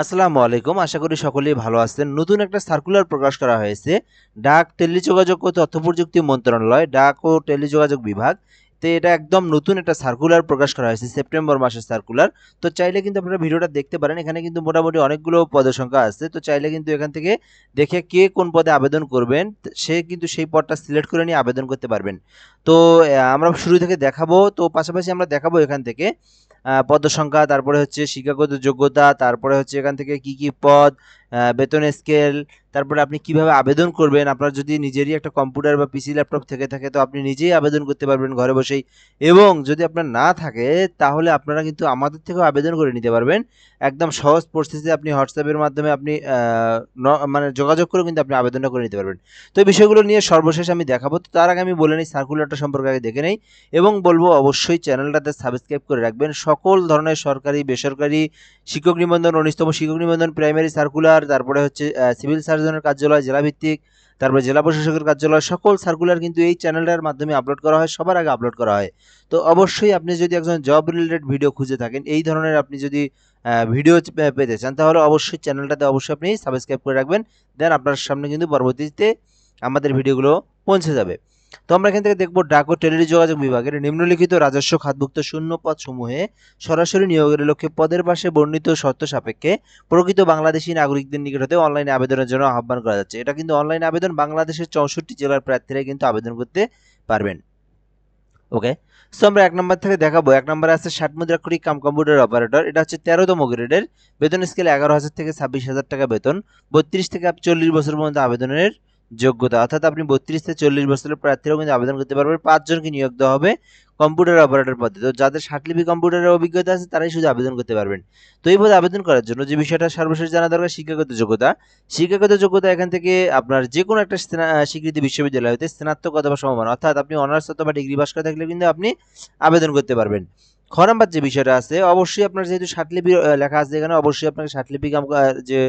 আসসালামু আলাইকুম। আশা করি সকলেই ভালো আছেন। নতুন একটা সার্কুলার প্রকাশ করা হয়েছে। ডাক, টেলিযোগাযোগ ও তথ্য প্রযুক্তি মন্ত্রণালয়, ডাক ও টেলিযোগাযোগ বিভাগ তো এটা একদম নতুন একটা সার্কুলার প্রকাশ করা হয়েছে সেপ্টেম্বর মাসের সার্কুলার তো চাইলে কিন্তু আপনারা ভিডিওটা দেখতে পারেন, এখানে কিন্তু মোটামুটি অনেকগুলো পদের সংখ্যা আছে। তো চাইলে কিন্তু এখান থেকে দেখে কে কোন পদে আবেদন করবেন সে কিন্তু সেই পদটা সিলেক্ট করে নিয়ে আবেদন করতে পারবেন। তো আমরা শুরু থেকে দেখাবো। তো পাশাপাশি আমরা দেখাবো এখান থেকে পদ সংখ্যা, তারপরে হচ্ছে শিক্ষাগত যোগ্যতা, তারপরে হচ্ছে এখান থেকে কি কি পদ বেতন স্কেল তারপরে আপনি কীভাবে আবেদন করবেন? আপনার যদি নিজেরই একটা কম্পিউটার বা পিসি ল্যাপটপ থেকে থাকে, তো আপনি নিজেই আবেদন করতে পারবেন ঘরে বসেই। এবং যদি আপনার না থাকে, তাহলে আপনারা কিন্তু আমাদের থেকেও আবেদন করে নিতে পারবেন। একদম সহজ পরিস্থিতিতে আপনি হোয়াটসঅ্যাপের মাধ্যমে আপনি মানে যোগাযোগ করে কিন্তু আপনি আবেদনটা করে নিতে পারবেন। তো এই বিষয়গুলো নিয়ে সর্বশেষ আমি দেখাবো। তো তার আগে আমি বলে নিই সার্কুলারটা সম্পর্কে আগে দেখে নেই। এবং বলব, অবশ্যই চ্যানেলটাতে সাবস্ক্রাইব করে রাখবেন। সকল ধরনের সরকারি, বেসরকারি শিক্ষক নিবন্ধন, উনিশতম শিক্ষক নিবন্ধন প্রাইমারি সার্কুলার তারপরে হচ্ছে সিভিল সার্জনের কার্যালয়, জেলাভিত্তিক, তারপরে জেলা প্রশাসকের কার্যালয়, সকল সার্কুলার কিন্তু এই চ্যানেলটার মাধ্যমে আপলোড করা হয়, সবার আগে আপলোড করা হয়। তো অবশ্যই আপনি যদি একজন জব রিলেটেড ভিডিও খুঁজে থাকেন, এই ধরনের আপনি যদি ভিডিও পেতে চান, তাহলে অবশ্যই চ্যানেলটাতে অবশ্যই আপনি সাবস্ক্রাইব করে রাখবেন দেন আপনার সামনে কিন্তু পরবর্তীতে আমাদের ভিডিওগুলো পৌঁছে যাবে। তো আমরা এখান থেকে দেখব ডাক ও টেলিযোগাযোগ বিভাগের নিম্নলিখিত রাজস্ব খাতভুক্ত শূন্য পদ সমূহে সরাসরি নিয়োগের লক্ষ্যে পদের পাশে বর্ণিত শর্ত সাপেক্ষে প্রকৃত বাংলাদেশী নাগরিকদের নিকট হতে অনলাইনে আবেদনের জন্য আহ্বান করা যাচ্ছে। এটা কিন্তু অনলাইন আবেদন বাংলাদেশের চৌষট্টি জেলার প্রার্থীরা কিন্তু আবেদন করতে পারবেন। ওকে সো আমরা এক নম্বর থেকে দেখাবো। এক নম্বরে আছে ষাট মুদ্রাক্ষরী কাম কম্পিউটার অপারেটর। এটা হচ্ছে তেরোতম গ্রেডের। বেতন স্কেল এগারো হাজার থেকে ছাব্বিশ হাজার টাকা বেতন। বত্রিশ থেকে চল্লিশ বছর পর্যন্ত আবেদনের যোগ্যতা। অর্থাৎ আপনি বত্রিশ থেকে চল্লিশ বছরের প্রার্থীরাও কিন্তু আবেদন করতে পারবেন, পাঁচজনকে নিয়োগ দেওয়া হবে কম্পিউটার অপারেটর পদে। তো যাদের ষাটলিপি কম্পিউটারের অভিজ্ঞতা আছে, তারাই শুধু আবেদন করতে পারবেন। তো এই পদে আবেদন করার জন্য যে বিষয়টা সর্বশেষ জানা দরকার, শিক্ষাগত যোগ্যতা। শিক্ষাগত যোগ্যতা এখান থেকে আপনার যে কোনো একটা স্বীকৃতি বিশ্ববিদ্যালয় হতে স্নাতক অথবা সমমান। অর্থাৎ আপনি অনার্স অথবা ডিগ্রি পাস করে থাকলে কিন্তু আপনি আবেদন করতে পারবেন। খ যে বিষয়টা আছে, অবশ্যই আপনার যেহেতু ষাটলিপি লেখা আছে এখানে, অবশ্যই আপনাকে ষাটলিপি যে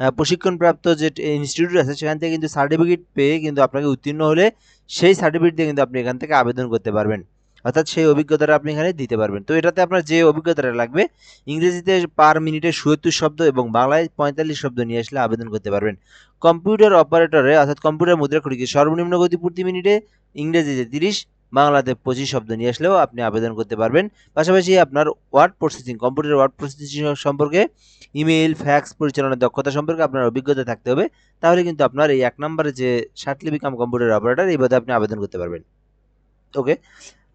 প্রশিক্ষণপ্রাপ্ত যে ইনস্টিটিউট আছে, সেখান থেকে কিন্তু সার্টিফিকেট পেয়ে কিন্তু আপনাকে উত্তীর্ণ হলে সেই সার্টিফিকেট দিয়ে কিন্তু আপনি এখান থেকে আবেদন করতে পারবেন। অর্থাৎ সেই অভিজ্ঞতাটা আপনি এখানে দিতে পারবেন। তো এটাতে আপনার যে অভিজ্ঞতাটা লাগবে, ইংরেজিতে পার মিনিটে সুয়ত্তর শব্দ এবং বাংলায় পঁয়তাল্লিশ শব্দ নিয়ে আসলে আবেদন করতে পারবেন। কম্পিউটার অপারেটরে অর্থাৎ কম্পিউটার মুদ্রা সর্বনিম্ন গতি প্রতি মিনিটে ইংরেজিতে তিরিশ বাংলাতে পঁচিশ শব্দ নিয়ে আসলেও আপনি আবেদন করতে পারবেন। পাশাপাশি আপনার word processing, computer word processing সম্পর্কে ইমেল ফ্যাক্স পরিচালনার দক্ষতা সম্পর্কে আপনার অভিজ্ঞতা থাকতে হবে। তাহলে কিন্তু আপনার এই এক নম্বরে যে ষাটলিপি কাম কম্পিউটার অপারেটর এই পদে আপনি আবেদন করতে পারবেন। ওকে?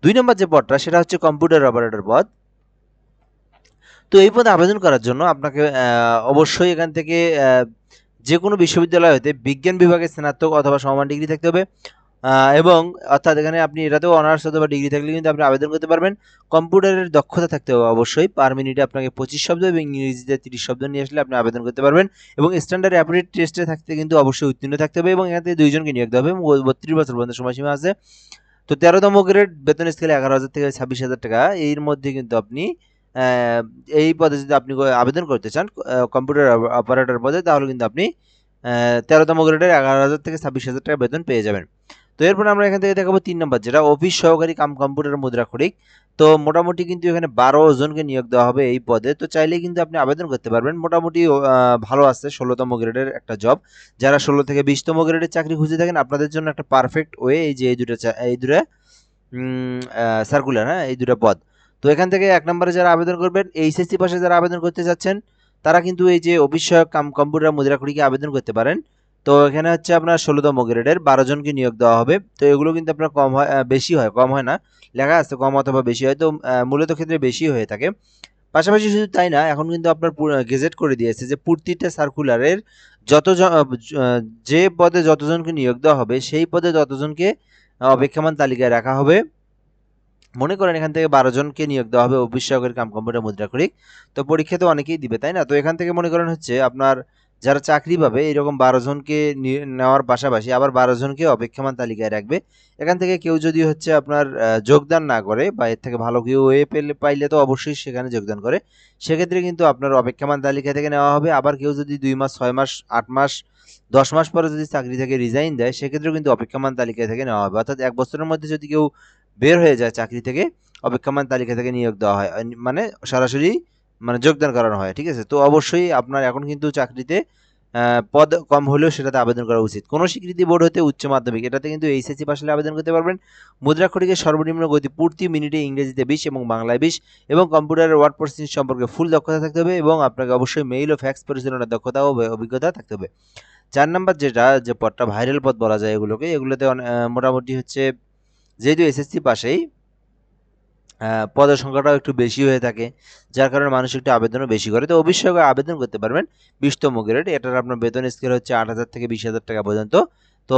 দুই নম্বর যে পদটা, সেটা হচ্ছে কম্পিউটার অপারেটর পদ। তো এই পদে আবেদন করার জন্য আপনাকে অবশ্যই এখান থেকে যে কোনো বিশ্ববিদ্যালয় হতে বিজ্ঞান বিভাগে স্নাতক অথবা সমমান ডিগ্রি থাকতে হবে। এবং অর্থাৎ এখানে আপনি এটাতেও অনার্স অথবা ডিগ্রি থাকলে কিন্তু আপনি আবেদন করতে পারবেন। কম্পিউটারের দক্ষতা থাকতে হবে অবশ্যই। পার মিনিটে আপনাকে পঁচিশ শব্দ এবং ইংরেজিতে তিরিশ শব্দ নিয়ে আসলে আপনি আবেদন করতে পারবেন। এবং স্ট্যান্ডার্ড অ্যাপ্রিড টেস্টে থাকতে কিন্তু অবশ্যই উত্তীর্ণ থাকতে হবে এবং এখান দুইজনকে নিয়োগ দেওয়া হবে এবং বত্রিশ বছর পর্যন্ত সময়সীমা আছে। তো তেরোতম গ্রেড বেতন স্কেলে এগারো হাজার থেকে ছাব্বিশ হাজার টাকা। এর মধ্যে কিন্তু আপনি এই পদে যদি আপনি আবেদন করতে চান কম্পিউটার অপারেটর পদে, তাহলে কিন্তু আপনি তেরোতম গ্রেডের এগারো হাজার থেকে ছাব্বিশ হাজার টাকা বেতন পেয়ে যাবেন। তো এরপর আমরা এখান থেকে দেখাবো তিন নম্বর, যেটা অফিস সহকারী কাম কম্পিউটার মুদ্রা খড়িক তো মোটামুটি কিন্তু এখানে বারো জনকে নিয়োগ দেওয়া হবে এই পদে। তো চাইলে কিন্তু আপনি আবেদন করতে পারবেন। মোটামুটি ভালো আছে, ষোলোতম গ্রেডের একটা জব যারা ষোলো থেকে বিশতম গ্রেডের চাকরি খুঁজে থাকেন, আপনাদের জন্য একটা পারফেক্ট ওয়ে এই যে এই দুটো এই দুটো সার্কুলার হ্যাঁ এই দুটো পদ। তো এখান থেকে এক নম্বরে যারা আবেদন করবেন, এইচএসসি পাশে যারা আবেদন করতে যাচ্ছেন তারা কিন্তু এই যে অফিস সহায়ক কাম কম্পিউটার মুদ্রা খুঁড়িকে আবেদন করতে পারেন। তো এখানে হচ্ছে আপনার ষোলোতম গ্রেডের বারো জনকে নিয়োগ দেওয়া হবে। তো এগুলো কিন্তু আপনার কম হয় বেশি হয়, কম হয় না। লেখা আছে কম অথবা বেশি হয়। তো মূলত ক্ষেত্রে বেশি হয়ে থাকে। পাশাপাশি শুধু তাই না, এখন কিন্তু আপনার গেজেট করে দিয়েছে যে প্রতিটা সার্কুলারের যত যে পদে যতজনকে নিয়োগ দেওয়া হবে, সেই পদে ততজনকে অপেক্ষমান তালিকায় রাখা হবে। মনে করেন এখান থেকে বারো জনকে নিয়োগ দেওয়া হবে অফিস কাম কম্পিউটার মুদ্রা করিক তো পরীক্ষা তো অনেকেই দিবে, তাই না? তো এখান থেকে মনে করেন হচ্ছে আপনার যারা চাকরি পাবে, এরকম বারো জনকে নেওয়ার পাশাপাশি আবার বারো জনকে অপেক্ষমান তালিকায় রাখবে। এখান থেকে কেউ যদি হচ্ছে আপনার যোগদান না করে বা এর থেকে ভালো কেউ ওয়ে পেলে, পাইলে তো অবশ্যই সেখানে যোগদান করে। সেক্ষেত্রে কিন্তু আপনার অপেক্ষমান তালিকা থেকে নেওয়া হবে। আবার কেউ যদি দুই মাস, ছয় মাস, আট মাস, দশ মাস পরে যদি চাকরি থেকে রিজাইন দেয়, সেক্ষেত্রেও কিন্তু অপেক্ষমান তালিকা থেকে নেওয়া হবে। অর্থাৎ এক বছরের মধ্যে যদি কেউ বের হয়ে যায় চাকরি থেকে, অপেক্ষমান তালিকা থেকে নিয়োগ দেওয়া হয়। মানে সরাসরি মানে যোগদান করানো হয়, ঠিক আছে? তো অবশ্যই আপনার এখন কিন্তু চাকরিতে পদ কম হলেও সেটাতে আবেদন করা উচিত। কোনো স্বীকৃতি বোর্ড হতে উচ্চ মাধ্যমিক, এটাতে কিন্তু এইচএসসি পাশ আবেদন করতে পারবেন। মুদ্রাক্ষরিকের সর্বনিম্ন গতি প্রতি মিনিটে ইংরেজিতে বিশ এবং বাংলায় বিশ এবং কম্পিউটারের ওয়ার্ড প্রসেসিং সম্পর্কে ফুল দক্ষতা থাকতে হবে এবং আপনাকে অবশ্যই মেইল ও ফ্যাক্স পরিচালনার দক্ষতা ও অভিজ্ঞতা থাকতে হবে। চার নাম্বার যেটা, যে পদটা ভাইরাল পদ বলা যায় এগুলোকে, এগুলোতে মোটামুটি হচ্ছে, যেহেতু এসএসসি পাশেই পদের সংখ্যাটাও একটু বেশি হয়ে থাকে, যার কারণে মানুষ একটু আবেদনও বেশি করে। তো অবশ্যই আবেদন করতে পারবেন। বিশতম গ্রেড এটার আপনার বেতন স্কেল হচ্ছে আট হাজার থেকে বিশ হাজার টাকা পর্যন্ত। তো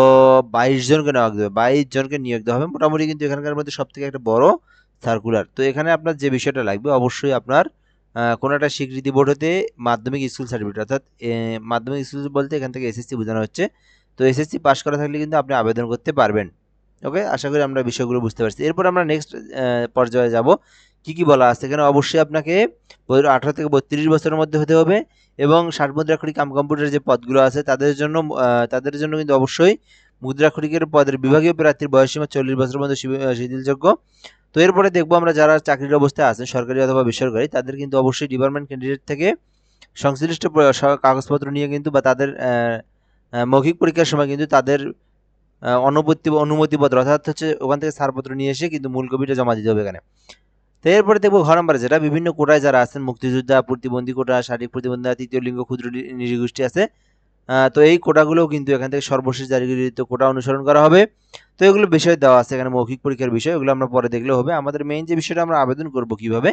বাইশ জনকে নিয়োগ দেবে বাইশ জনকে নিয়োগ দেওয়া হবে। মোটামুটি কিন্তু এখানকার মধ্যে সব থেকে একটা বড় সার্কুলার তো এখানে আপনার যে বিষয়টা লাগবে, অবশ্যই আপনার কোনো একটা স্বীকৃতি বোর্ড হতে মাধ্যমিক স্কুল সার্টিফিকেট অর্থাৎ মাধ্যমিক স্কুল বলতে এখান থেকে এসএসসি বোঝানো হচ্ছে। তো এসএসসি পাস করা থাকলে কিন্তু আপনি আবেদন করতে পারবেন। ওকে আশা করি আমরা বিষয়গুলো বুঝতে পারছি। এরপর আমরা নেক্সট পর্যায়ে যাব। কি কি বলা আছে? এখানে অবশ্যই আপনাকে আঠারো থেকে বত্রিশ বছরের মধ্যে হতে হবে এবং ষাট মুদ্রাক্ষরিক কাম কম্পিউটার যে পদগুলো আছে, তাদের জন্য তাদের জন্য কিন্তু অবশ্যই মুদ্রাক্ষরিকের পদের বিভাগীয় প্রার্থীর বয়সীমা চল্লিশ বছরের মধ্যে শিথিলযোগ্য। তো এরপরে দেখব আমরা যারা চাকরির অবস্থায় আছেন, সরকারি অথবা বেসরকারি, তাদের কিন্তু অবশ্যই ডিপার্টমেন্ট ক্যান্ডিডেট থেকে সংশ্লিষ্ট কাগজপত্র নিয়ে কিন্তু বা তাদের মৌখিক পরীক্ষার সময় কিন্তু তাদের অনুমতি অনুমতিপত্র, অর্থাৎ হচ্ছে ওখান থেকে ছাড়পত্র নিয়ে এসে কিন্তু মূল কপিটা জমা দিতে হবে এখানে। তো এরপরে দেখব ঘর নাম্বার যেটা, বিভিন্ন কোটায় যারা আছেন, মুক্তিযোদ্ধা, প্রতিবন্ধী কোটা শারীরিক প্রতিবন্ধী, তৃতীয় লিঙ্গ, ক্ষুদ্র নৃগোষ্ঠী আছে তো এই কোটাগুলোও কিন্তু এখান থেকে সর্বশেষ জারিকৃত কোটা অনুসরণ করা হবে। তো এগুলো বিষয় দেওয়া আছে এখানে মৌখিক পরীক্ষার বিষয় এগুলো আমরা পরে দেখলেও হবে। আমাদের মেইন যে বিষয়টা আমরা আবেদন করব কীভাবে,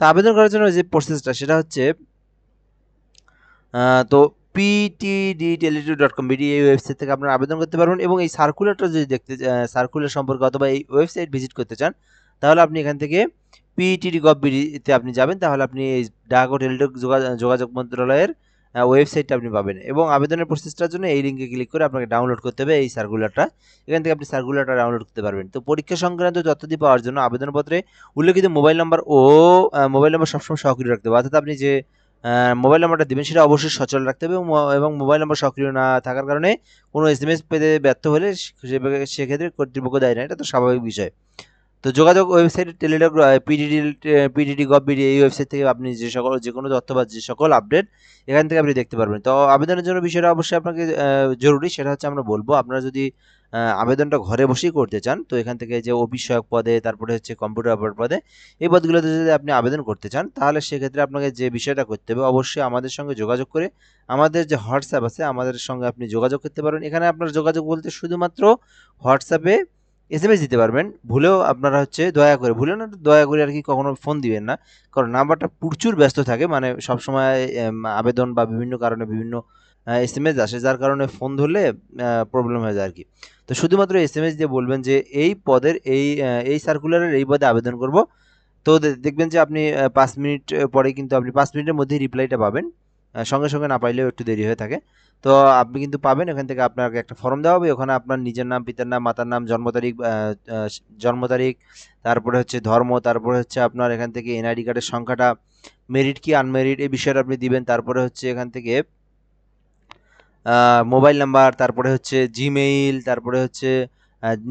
তো আবেদন করার জন্য যে প্রসেসটা সেটা হচ্ছে তো PTD Teletalk dot com BD এই ওয়েবসাইট থেকে আপনারা আবেদন করতে পারবেন এবং এই সার্কুলারটা যদি দেখতে সার্কুলার সম্পর্কে অথবা এই ওয়েবসাইট ভিজিট করতে চান, তাহলে আপনি এখান থেকে পিটিডি গভ বিডিতে আপনি যাবেন, তাহলে আপনি এই ডাক ও টেলিটক যোগা- যোগাযোগ মন্ত্রণালয়ের ওয়েবসাইটটা আপনি পাবেন এবং আবেদনের প্রসেসটার জন্য এই লিঙ্কে ক্লিক করে আপনাকে ডাউনলোড করতে হবে এই সার্কুলারটা এখান থেকে আপনি সার্কুলারটা ডাউনলোড করতে পারবেন। তো পরীক্ষা সংক্রান্ত তথ্যটি পাওয়ার জন্য আবেদনপত্রে উল্লেখিত মোবাইল নাম্বার ও মোবাইল নাম্বার সবসময় সক্রিয় রাখতে হবে। অর্থাৎ আপনি যে মোবাইল নাম্বারটা দেবেন, সেটা অবশ্যই সচল রাখতে হবে এবং মোবাইল নাম্বার সক্রিয় না থাকার কারণে কোনো এস এম এস পেতে ব্যর্থ হলে সেক্ষেত্রে কর্তৃপক্ষ দেয় না, এটা তো স্বাভাবিক বিষয়। তো যোগাযোগ website Teletalk PDD PDD gov BD এই ওয়েবসাইট থেকে আপনি যে সকল, যে কোনো তথ্য বা যে সকল আপডেট এখান থেকে আপনি দেখতে পারবেন। তো আবেদনের জন্য বিষয়টা অবশ্যই আপনাকে জরুরি, সেটা হচ্ছে আমরা বলব, আপনারা যদি আবেদনটা ঘরে বসেই করতে চান, তো এখান থেকে যে সহায়ক পদে, তারপরে হচ্ছে কম্পিউটার অপারেটর পদে, এই পদগুলোতে যদি আপনি আবেদন করতে চান, তাহলে সেক্ষেত্রে আপনাকে যে বিষয়টা করতে হবে, অবশ্যই আমাদের সঙ্গে যোগাযোগ করে, আমাদের যে হোয়াটসঅ্যাপ আছে, আমাদের সঙ্গে আপনি যোগাযোগ করতে পারেন। এখানে আপনার যোগাযোগ বলতে শুধুমাত্র হোয়াটসঅ্যাপে এস এম এস দিতে পারবেন। ভুলেও আপনারা হচ্ছে দয়া করে, ভুলে না, দয়া করে আর কি কখনো ফোন দিবেন না। কারণ নাম্বারটা প্রচুর ব্যস্ত থাকে মানে সবসময় আবেদন বা বিভিন্ন কারণে বিভিন্ন এস এম এস আসে, যার কারণে ফোন ধরলে প্রবলেম হয়ে যায় আর কি। তো শুধুমাত্র এস এম এস দিয়ে বলবেন যে, এই পদের, এই এই সার্কুলারের এই পদে আবেদন করব। তো দেখবেন যে আপনি পাঁচ মিনিট পরে কিন্তু আপনি পাঁচ মিনিটের মধ্যেই রিপ্লাইটা পাবেন। সঙ্গে সঙ্গে না পাইলেও একটু দেরি হয়ে থাকে। তো আপনি কিন্তু পাবেন, এখান থেকে আপনাকে একটা ফর্ম দেওয়া হবে। ওখানে আপনার নিজের নাম, পিতার নাম, মাতার নাম, জন্ম তারিখ জন্ম তারিখ, তারপরে হচ্ছে ধর্ম, তারপরে হচ্ছে আপনার এখান থেকে এনআইডি কার্ডের সংখ্যাটা মেরিট কি আনমেরিট এই বিষয়টা আপনি দিবেন। তারপরে হচ্ছে এখান থেকে মোবাইল নাম্বার তারপরে হচ্ছে জিমেইল তারপরে হচ্ছে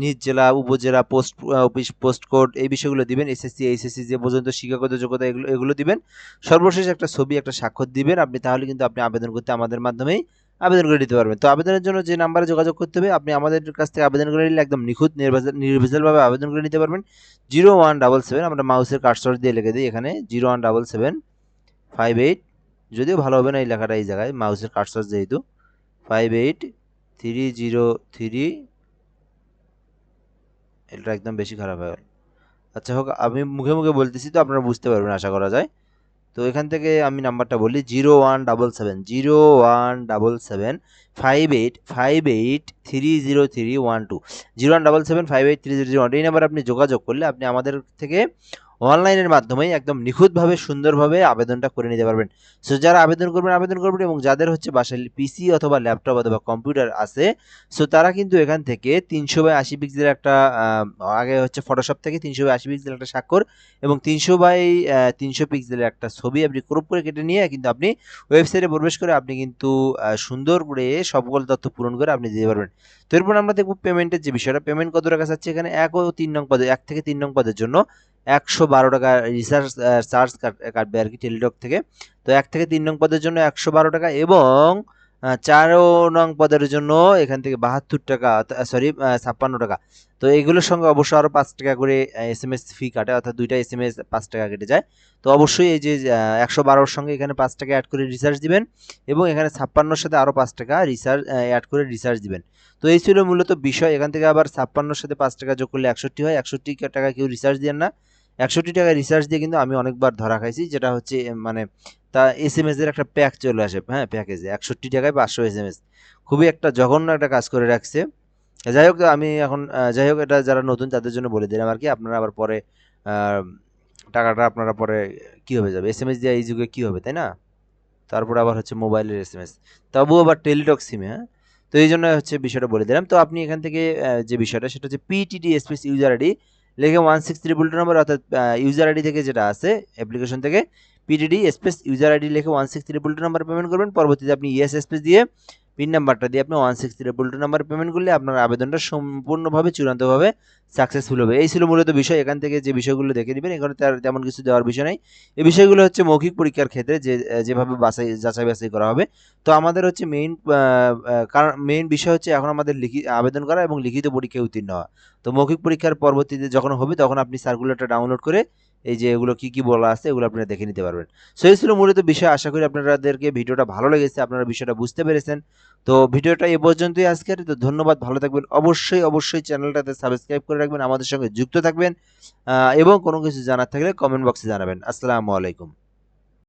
নিজ জেলা, উপজেলা পোস্ট অফিস পোস্ট কোড এই বিষয়গুলো দিবেন এসএসসি এইচএসসি যে পর্যন্ত শিক্ষাগত যোগ্যতা এগুলো এগুলো দিবেন। সর্বশেষ একটা ছবি, একটা স্বাক্ষর দিবেন। আপনি তাহলে কিন্তু আপনি আবেদন করতে আমাদের মাধ্যমেই আবেদন করে দিতে পারবেন। তো আবেদনের জন্য যে নাম্বারে যোগাযোগ করতে হবে, আপনি আমাদের কাছ থেকে আবেদন করে নিলে একদম নিখুঁত নির্ভেজালভাবে আবেদন করে নিতে পারবেন। জিরো ওয়ান ডাবল সেভেন, আমরা মাউসের কার্সর দিয়ে লিখে দিই এখানে, zero one double seven five eight, যদিও ভালো হবে না এই লেখাটা এই জায়গায়, মাউসের কার্সর যেহেতু, five eight three zero three এটা একদম বেশি খারাপ হয়ে। গেল আচ্ছা হোক, আমি মুখে মুখে বলতেছি তো, আপনারা বুঝতে পারবেন, আশা করা যায়। তো এখান থেকে আমি নাম্বারটা বলি, zero one double seven, zero one double seven, five eight five eight three zero three one two. Zero one double seven, five eight three zero zero one এই নাম্বার আপনি যোগাযোগ করলে আপনি আমাদের থেকে অনলাইনের মাধ্যমেই একদম নিখুঁতভাবে, সুন্দরভাবে আবেদনটা করে নিতে পারবেন। সো যারা আবেদন করবেন আবেদন করবেন এবং যাদের হচ্ছে বাসায় পিসি অথবা ল্যাপটপ অথবা কম্পিউটার আছে সো তারা কিন্তু এখান থেকে তিনশো বাই আশি পিক্সেলের একটা আগে হচ্ছে ফটোশপ থেকে তিনশো বাই আশি পিক্সেলের একটা স্বাক্ষর এবং তিনশো বাই তিনশো পিক্সেলের একটা ছবি আপনি ক্রপ করে কেটে নিয়ে কিন্তু আপনি ওয়েবসাইটে প্রবেশ করে আপনি কিন্তু সুন্দর করে সবগুলো তথ্য পূরণ করে আপনি দিতে পারবেন। তো এরপর আমরা দেখব পেমেন্টের যে বিষয়টা। পেমেন্ট কত টাকা চাচ্ছে এখানে? এক ও তিন নং পদে, এক থেকে তিন নং পদের জন্য একশো বারো টাকা রিচার্জ চার্জ কাটবে আর কি টেলিটক থেকে। তো এক থেকে তিন নং পদের জন্য একশো বারো টাকা এবং চার নং পদের জন্য এখান থেকে বাহাত্তর টাকা সরি ছাপ্পান্ন টাকা। তো এগুলোর সঙ্গে অবশ্যই আরও পাঁচ টাকা করে এস এম এস ফি কাটে, অর্থাৎ দুইটা এস এম এস পাঁচ টাকা কেটে যায়। তো অবশ্যই এই যে একশো বারোর সঙ্গে এখানে পাঁচ টাকা অ্যাড করে রিচার্জ দিবেন এবং এখানে ছাপ্পান্নর সাথে আরও পাঁচ টাকা রিচার্জ অ্যাড করে রিচার্জ দিবেন। তো এই ছিল মূলত বিষয়। এখান থেকে আবার ছাপ্পান্নর সাথে পাঁচ টাকা যোগ করলে একষট্টি হয়। একষট্টি টাকা কেউ রিচার্জ দেন না। একষট্টি টাকা রিচার্জ দিয়ে কিন্তু আমি অনেকবার ধরা খাইছি, যেটা হচ্ছে মানে তা এস এম এর একটা প্যাক চলে আসে হ্যাঁ প্যাকেজে একষট্টি টাকায় পাঁচশো এস এম এস খুবই একটা জঘন্য একটা কাজ করে রাখছে। যাই হোক, আমি এখন যাই হোক, এটা যারা নতুন, তাদের জন্য বলে দিলাম আর কি, আপনারা আবার পরে টাকাটা আপনারা পরে কী হবে যাবে? এস এম এস দিয়ে এই যুগে কী হবে, তাই না? তারপরে আবার হচ্ছে মোবাইলের এস এম এস তবুও আবার টেলিটক সিমে হ্যাঁ? তো এই জন্য হচ্ছে বিষয়টা বলে দিলাম। তো আপনি এখান থেকে যে বিষয়টা, সেটা হচ্ছে পিটিডি স্পেস ইউজার আইডি লিখে one six triple two number অর্থাৎ ইউজার আইডি থেকে যেটা আছে অ্যাপ্লিকেশন থেকে পিটিডি স্পেস ইউজার আইডি লিখে one six triple two number payment করবেন। পরবর্তীতে আপনি ইএস স্পেস দিয়ে পিন নাম্বারটা দিয়ে আপনি one six triple two number payment করলে আপনার আবেদনটা সম্পূর্ণভাবে, চূড়ান্তভাবে সাকসেসফুল হবে। এই ছিল মূলত বিষয়। এখান থেকে যে বিষয়গুলো দেখে নেবেন, এখানে তার তেমন কিছু দেওয়ার বিষয় নেই। এই বিষয়গুলো হচ্ছে মৌখিক পরীক্ষার ক্ষেত্রে যে, যেভাবে বাছাই যাচাই বাছাই করা হবে। তো আমাদের হচ্ছে মেইন কারণ মেইন বিষয় হচ্ছে এখন আমাদের লিখি, আবেদন করা এবং লিখিত পরীক্ষায় উত্তীর্ণ হওয়া। তো মৌখিক পরীক্ষার পরবর্তীতে যখন হবে, তখন আপনি সার্কুলারটা ডাউনলোড করে এই যে এগুলো কি কি বলা আছে, এগুলো আপনারা দেখে নিতে পারবেন। সো এই ছিল মূলত বিষয়। আশা করি আপনাদেরকে ভিডিওটা ভালো লেগেছে, আপনারা বিষয়টা বুঝতে পেরেছেন। তো ভিডিওটা এ পর্যন্তই আজকের। তো ধন্যবাদ, ভালো থাকবেন। অবশ্যই অবশ্যই চ্যানেলটাতে সাবস্ক্রাইব করে রাখবেন, আমাদের সঙ্গে যুক্ত থাকবেন। এবং কোনো কিছু জানার থাকলে কমেন্ট বক্সে জানাবেন। আসসালামু আলাইকুম।